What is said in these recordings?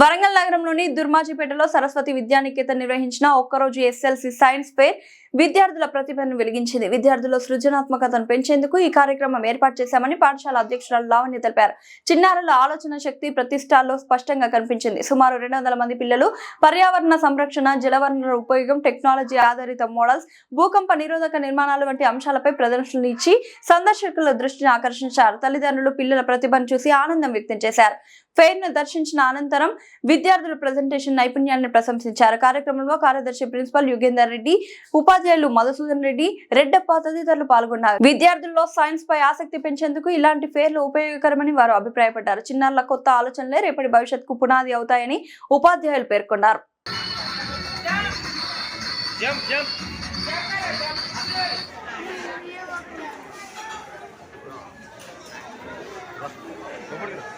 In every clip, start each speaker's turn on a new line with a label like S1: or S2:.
S1: వరంగల్ నగరంలోని దుర్మాజిపేటలో సరస్వతి విద్యానికేతన్ నిర్వహించిన ఒక్కరోజు ఎస్ఎల్సి సైన్స్ ఫెయిర్ విద్యార్థుల ప్రతిభను వెలిగించింది. విద్యార్థుల సృజనాత్మకతను పెంచేందుకు ఈ కార్యక్రమం ఏర్పాటు చేశామని పాఠశాల అధ్యక్షురాలు లావణ్య తెలిపారు. చిన్నారుల ఆలోచన శక్తి ప్రతిష్టాల్లో స్పష్టంగా కనిపించింది. సుమారు రెండు వందల మంది పిల్లలు పర్యావరణ సంరక్షణ జలవనరుల ఉపయోగం టెక్నాలజీ ఆధారిత మోడల్స్ భూకంప నిరోధక నిర్మాణాలు వంటి అంశాలపై ప్రదర్శనలు ఇచ్చి సందర్శకుల దృష్టిని ఆకర్షించారు. తల్లిదండ్రులు పిల్లల ప్రతిభను చూసి ఆనందం వ్యక్తం చేశారు. ఫెయిర్ను దర్శించిన అనంతరం విద్యార్థుల ప్రజెంటేషన్ నైపుణ్యాన్ని ప్రశంసించారు. కార్యక్రమంలో కార్యదర్శి ప్రిన్సిపల్ యుగేందర్ రెడ్డి ఉపాధ్యాయులు మధుసూదన్ రెడ్డి రెడ్డప్ప తదితరులు పాల్గొన్నారు. విద్యార్థుల్లో సైన్స్ పై ఆసక్తి పెంచేందుకు ఇలాంటి ఫేర్లు ఉపయోగకరమని వారు అభిప్రాయపడ్డారు. చిన్నారుల కొత్త ఆలోచనలే రేపటి భవిష్యత్తుకు పునాది అవుతాయని ఉపాధ్యాయులు పేర్కొన్నారు.
S2: Jump jump.
S3: మంది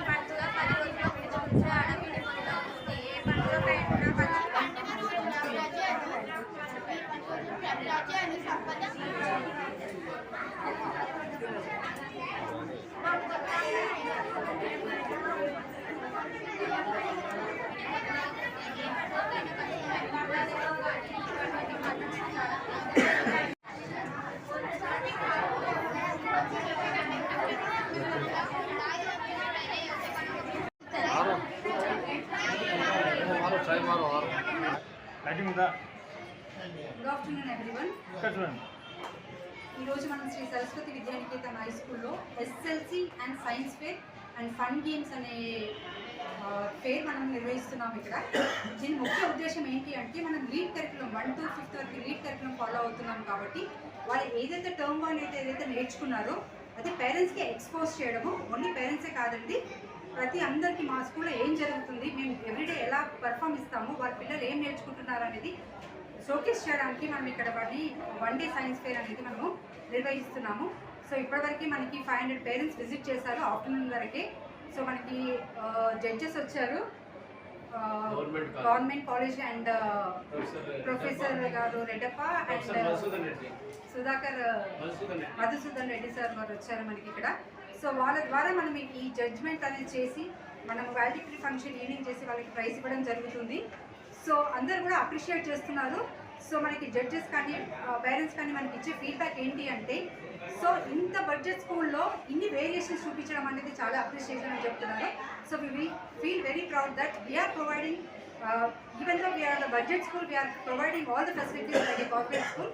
S2: లైటింగ్ ఉందా?
S4: గుడ్ ఆఫ్టర్నూన్ ఎవ్రీవన్
S2: చూడండి
S4: ఈరోజు మనం శ్రీ సరస్వతి విద్యానికేతన్ హై స్కూల్లో SLC and science fair and fun games అనే ఫేర్ మనం నిర్వహిస్తున్నాం ఇక్కడ. దీని ముఖ్య ఉద్దేశం ఏంటి అంటే మనం lead curriculum one to fifth వరకు లీడ్ కరికులం ఫాలో అవుతున్నాం కాబట్టి వాళ్ళు ఏదైతే టర్మ్ వన్ అయితే ఏదైతే నేర్చుకున్నారో అది పేరెంట్స్కి ఎక్స్పోజ్ చేయడము. ఓన్లీ పేరెంట్సే కాదండి ప్రతి అందరికీ మా స్కూల్లో ఏం జరుగుతుంది మేము ఎవ్రీడే ఎలా పర్ఫామ్ ఇస్తాము వాళ్ళ పిల్లలు ఏం నేర్చుకుంటున్నారు అనేది షోకేస్ చేయడానికి మనం ఇక్కడ వాడిని వన్ డే సైన్స్ ఫేర్ అనేది మనము నిర్వహిస్తున్నాము. సో ఇప్పటివరకు మనకి ఫైవ్ హండ్రెడ్ పేరెంట్స్ విజిట్ చేశారు ఆఫ్టర్నూన్ వరకే. సో మనకి జడ్జెస్ వచ్చారు. Government college and professor garu Reddappa and Sudhakar Madhusudan Reddy sir garu వచ్చారు మనకి ఇక్కడ. సో వాళ్ళ ద్వారా మనం ఈ జడ్జ్మెంట్ అనేది చేసి మనం వాలిడిటీ ఫంక్షన్ ఈవినింగ్ చేసి వాళ్ళకి ప్రైజ్ ఇవ్వడం జరుగుతుంది. సో అందరు కూడా అప్రిషియేట్ చేస్తున్నారు. సో మనకి జడ్జెస్ కానీ పేరెంట్స్ కానీ మనకి ఇచ్చే ఫీడ్బ్యాక్ ఏంటి అంటే సో ఇంత బడ్జెట్ స్కూల్లో ఇన్ని వేరియేషన్స్ చూపించడం అనేది చాలా అప్రిషియేషన్ అని చెప్తున్నారు. So we feel very proud that we are providing even though we are the budget school we are providing all the facilities like a corporate school